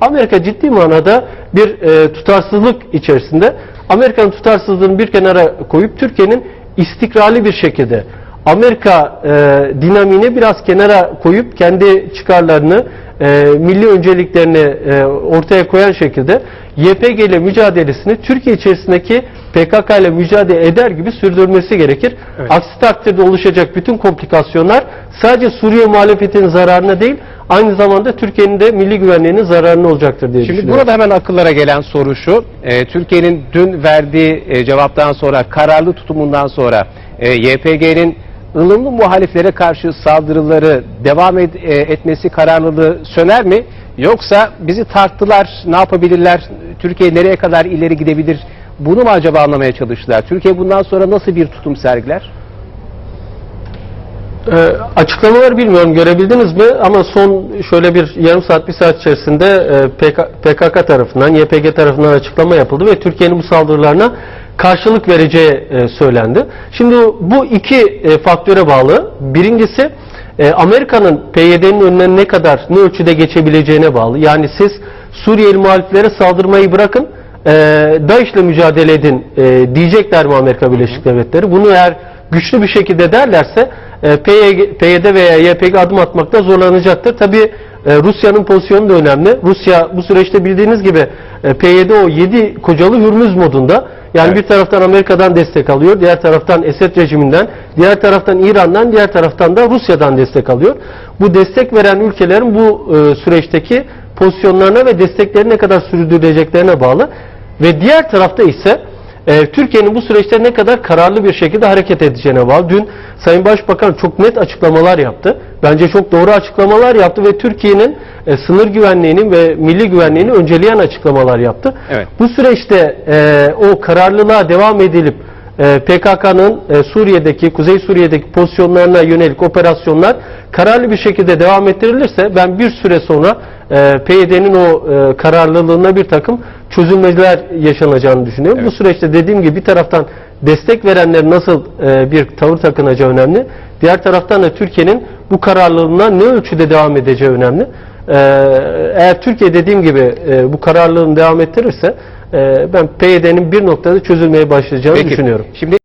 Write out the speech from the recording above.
Amerika ciddi manada bir e, tutarsızlık içerisinde. Amerika'nın tutarsızlığını bir kenara koyup Türkiye'nin istikrarlı bir şekilde Amerika e, dinamiğini biraz kenara koyup kendi çıkarlarını, e, milli önceliklerini e, ortaya koyan şekilde YPG ile mücadelesini Türkiye içerisindeki PKK ile mücadele eder gibi sürdürmesi gerekir. Evet. Aksi takdirde oluşacak bütün komplikasyonlar sadece Suriye muhalefetinin zararına değil, aynı zamanda Türkiye'nin de milli güvenliğinin zararına olacaktır diye Şimdi düşünüyorum. burada hemen akıllara gelen soru şu. e, Türkiye'nin dün verdiği e, cevaptan sonra, kararlı tutumundan sonra e, YPG'nin ılımlı muhaliflere karşı saldırıları devam ed- e, etmesi kararlılığı söner mi? Yoksa bizi tarttılar, ne yapabilirler, Türkiye nereye kadar ileri gidebilir? Bunu mu acaba anlamaya çalıştılar? Türkiye bundan sonra nasıl bir tutum sergiler? Ee, açıklamalar bilmiyorum görebildiniz mi ama son şöyle bir yarım saat bir saat içerisinde e, PK, PKK tarafından YPG tarafından açıklama yapıldı ve Türkiye'nin bu saldırılarına karşılık vereceği e, söylendi. Şimdi bu iki e, faktöre bağlı. Birincisi e, Amerika'nın PYD'nin önüne ne kadar ne ölçüde geçebileceğine bağlı. Yani siz Suriyeli muhaliflere saldırmayı bırakın e, DAEŞ'le mücadele edin e, diyecekler mi Amerika Birleşik Devletleri? Bunu eğer güçlü bir şekilde derlerse e, PYD veya YPG adım atmakta zorlanacaktır. Tabi Rusya'nın pozisyonu da önemli. Rusya bu süreçte bildiğiniz gibi e, PYD o 7 kocalı Hürmüz modunda. Yani Evet. bir taraftan Amerika'dan destek alıyor, diğer taraftan Esed rejiminden, diğer taraftan İran'dan, diğer taraftan da Rusya'dan destek alıyor. Bu destek veren ülkelerin bu e, süreçteki pozisyonlarına ve destekleri ne kadar sürdüreceklerine bağlı. Ve diğer tarafta ise e, Türkiye'nin bu süreçte ne kadar kararlı bir şekilde hareket edeceğine bağlı. Dün Sayın Başbakan çok net açıklamalar yaptı. Bence çok doğru açıklamalar yaptı ve Türkiye'nin e, sınır güvenliğinin ve milli güvenliğini önceleyen açıklamalar yaptı. Evet. Bu süreçte e, o kararlılığa devam edilip e, PKK'nın Suriye'deki, Kuzey Suriye'deki pozisyonlarına yönelik operasyonlar kararlı bir şekilde devam ettirilirse ben bir süre sonra PYD'nin o kararlılığına bir takım çözülmeler yaşanacağını düşünüyorum. Evet. Bu süreçte dediğim gibi bir taraftan destek verenlerin nasıl e, bir tavır takınacağı önemli. Diğer taraftan da Türkiye'nin bu kararlılığına ne ölçüde devam edeceği önemli. E, eğer Türkiye dediğim gibi e, bu kararlılığını devam ettirirse e, ben PYD'nin bir noktada çözülmeye başlayacağını Peki, düşünüyorum. Şimdi